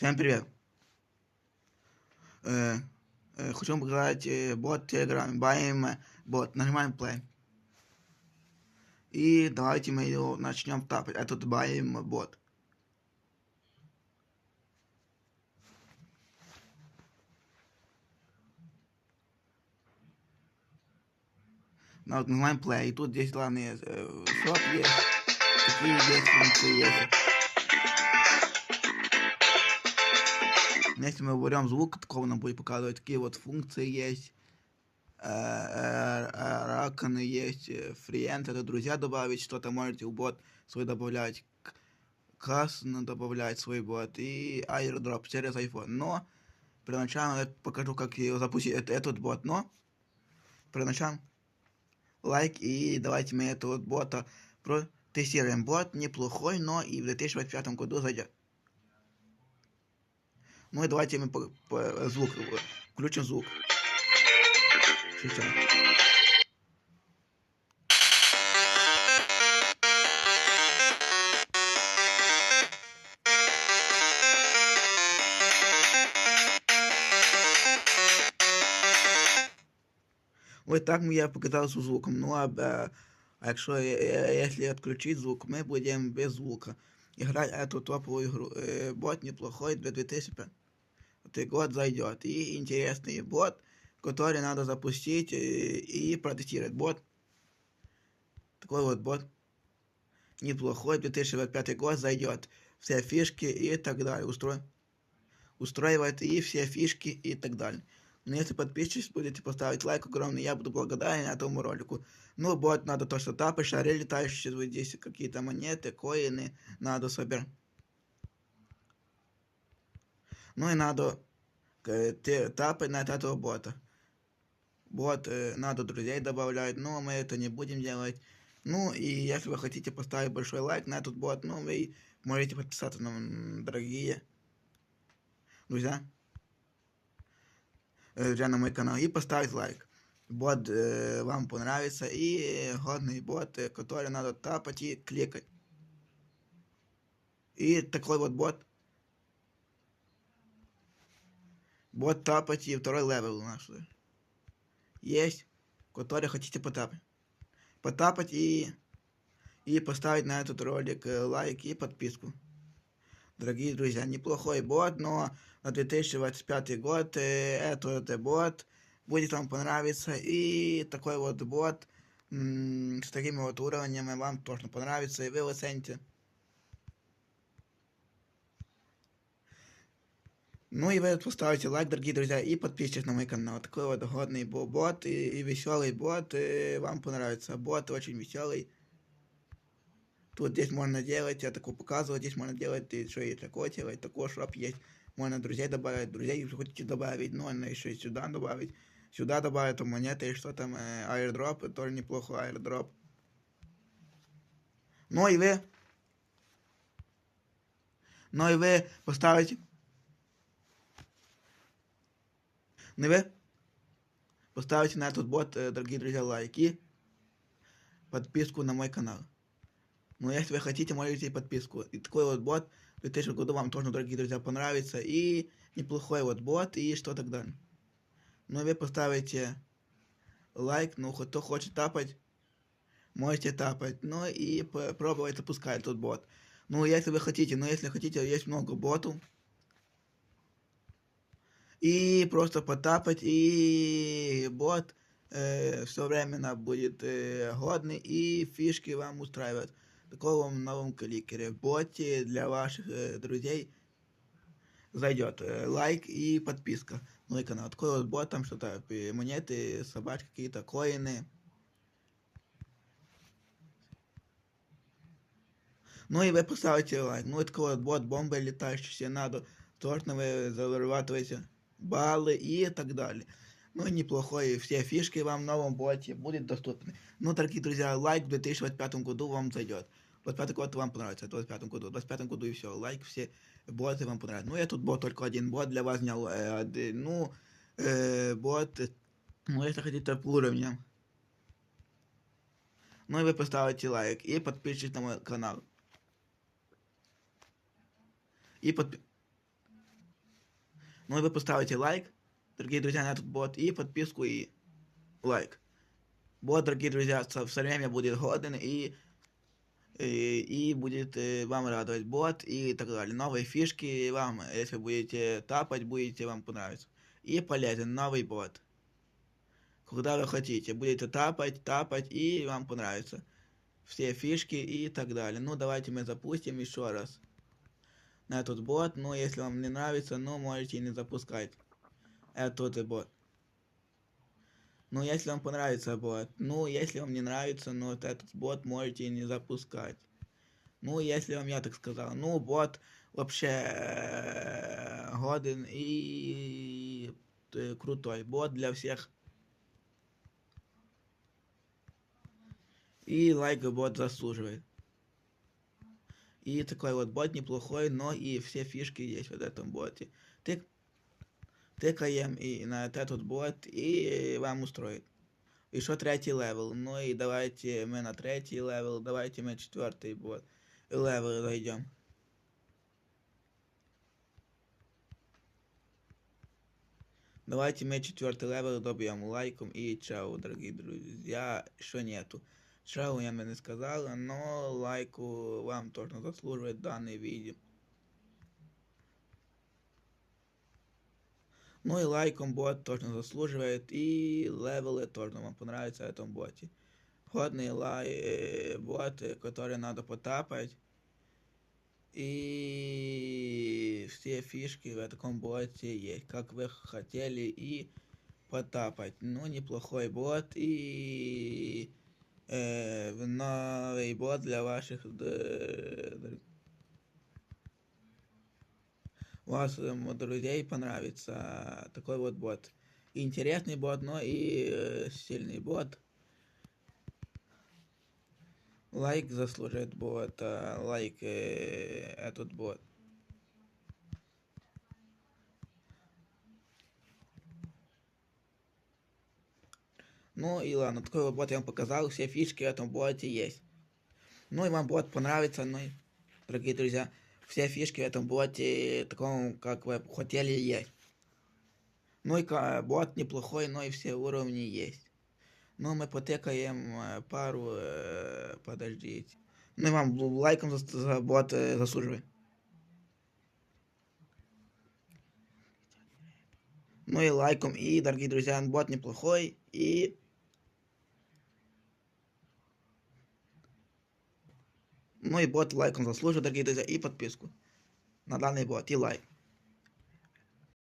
Всем привет! Э, э, хочу показать э, бот Телеграме. Баем э, бот. Нажимаем play. И давайте мы его начнем тапать. Этот баем бот. Ну, нажимаем play. И тут здесь главные э, шоп есть. Такие функции есть. Если мы уберем звук, такого нам будет показывать. Такие вот функции есть. Раканы есть. Фриент, это друзья добавить. Что-то можете в бот свой добавлять. Касно добавлять свой бот. И airdrop через iPhone. Но, перед началом я покажу, как его запустить. Это, этот бот. Но, перед началом лайк. И давайте мы этого бота протестируем. Бот неплохой, но и в 2025 году зайдет. Ну и давайте мы по, по, звук включим звук. Сейчас. Ось так я показав з звуком. Ну а, а якщо якщо відключити звук, ми будемо без звука. Играть эту топовую игру. Э, бот неплохой для 2005 Год зайдет. И интересный бот, который надо запустить и протестировать. Бот. Такой вот бот. Неплохой. 2025 год зайдет. Все фишки и так далее. Устро... Устраивает и все фишки и так далее. Но если подписчик будете поставить лайк огромный, я буду благодарен этому ролику. Ну, бот надо то, что тапы, шары летающие, здесь какие-то монеты, коины надо собирать. Ну и надо тапать на этого бота. Бот э, надо друзей добавлять, но мы это не будем делать. Ну и если вы хотите поставить большой лайк на этот бот, ну вы можете подписаться на дорогие друзья, э, друзья на мой канал и поставить лайк. Бот э, вам понравится и годный бот, э, который надо тапать и кликать. И такой вот бот Вот тапать и второй левел у нас. Есть, который хотите потапать. Потапать и, и поставить на этот ролик э, лайк и подписку. Дорогие друзья, неплохой бот, но на 2025 год э, этот бот будет вам понравиться. И такой вот бот с такими вот уровнями вам точно понравится, и вы оцените. Ну и вы поставите лайк, дорогие друзья, и подпишитесь на мой канал. Такой вот годный бот и, и веселый бот. И вам понравится. Бот очень веселый. Тут здесь можно делать, я такой показывал, здесь можно делать еще и такое делать, такой шоп есть. Можно друзей добавить, друзей если хотите добавить, но можно еще и сюда добавить. Сюда добавить монеты и что там, э, airdrop, тоже неплохой airdrop. Ну и вы, ну и вы поставите Не вы? Поставьте на этот бот, дорогие друзья, лайки, подписку на мой канал. Но если вы хотите, можете подписку. И такой вот бот в 2000 году вам тоже, дорогие друзья, понравится. И неплохой вот бот, и что тогда. Но вы поставите лайк, ну, кто хочет тапать, можете тапать. Ну, и пробовать запускать этот бот. Ну, если вы хотите, но если хотите, есть много ботов и просто потапать, и бот э, все временно будет э, годный, и фишки вам устраивают. Таком новом кликере. В боте для ваших э, друзей зайдет э, лайк и подписка. Мой канал. Такой вот бот, там что-то, э, монеты, собачки какие-то, коины. Ну и вы поставите лайк. Ну, это такой вот бот, бомба летающая, все надо. Точно вы зарабатываете баллы и так далее. Ну, неплохой, все фишки вам в новом боте будут доступны. Ну, дорогие друзья, лайк в 2025 году вам зайдет. В 25 год вам понравится, в 25 году. В 25 году и все, лайк, все боты вам понравятся. Ну, я тут бот только один бот для вас снял. Э, ну, э, бот, ну, если хотите по уровням. Ну, и вы поставите лайк и подпишитесь на мой канал. И подпишитесь Ну и вы поставите лайк, дорогие друзья, на этот бот, и подписку, и лайк. Бот, дорогие друзья, со- все время будет годен и, и, и будет э, вам радовать бот и так далее. Новые фишки вам, если будете тапать, будете вам понравиться. И полезен новый бот. Когда вы хотите, будете тапать, тапать, и вам понравится. Все фишки и так далее. Ну, давайте мы запустим еще раз на этот бот. Ну, если вам не нравится, ну, можете не запускать этот бот. Ну, если вам понравится бот. Ну, если вам не нравится, ну, вот этот бот можете не запускать. Ну, если вам я так сказал. Ну, бот вообще э, годен и э, крутой. Бот для всех. И лайк бот заслуживает. И такой вот бот неплохой, но и все фишки есть в этом боте. Тык, тыкаем и на этот бот, и вам устроит. Еще третий левел. Ну и давайте мы на третий левел, давайте мы четвертый бот. Левел зайдем. Давайте мы четвертый левел добьем лайком и чао, дорогие друзья. Еще нету. Чао я не сказала, но лайку вам точно заслуживает данное видео. Ну и лайком бот точно заслуживает, и левелы точно вам понравятся в этом боте. Годные лай, э, боты, которые надо потапать. И все фишки в этом боте есть, как вы хотели и потапать. Ну, неплохой бот и э, новый бот для ваших д- д- вашим друзей понравится такой вот бот. Интересный бот, но и э, сильный бот. Лайк заслужит бот, а, лайк э, этот бот. Ну и ладно, такой бот я вам показал, все фишки в этом боте есть. Ну и вам бот понравится, ну и, дорогие друзья, все фишки в этом боте, таком, как вы хотели, есть. Ну и бот неплохой, но и все уровни есть. Ну, мы потыкаем э, пару, э, подождите. Ну и вам лайком за, за бот э, заслуживает. Ну и лайком, и, дорогие друзья, бот неплохой, и... Ну и бот лайком заслуживает, дорогие друзья, и подписку на данный бот, и лайк.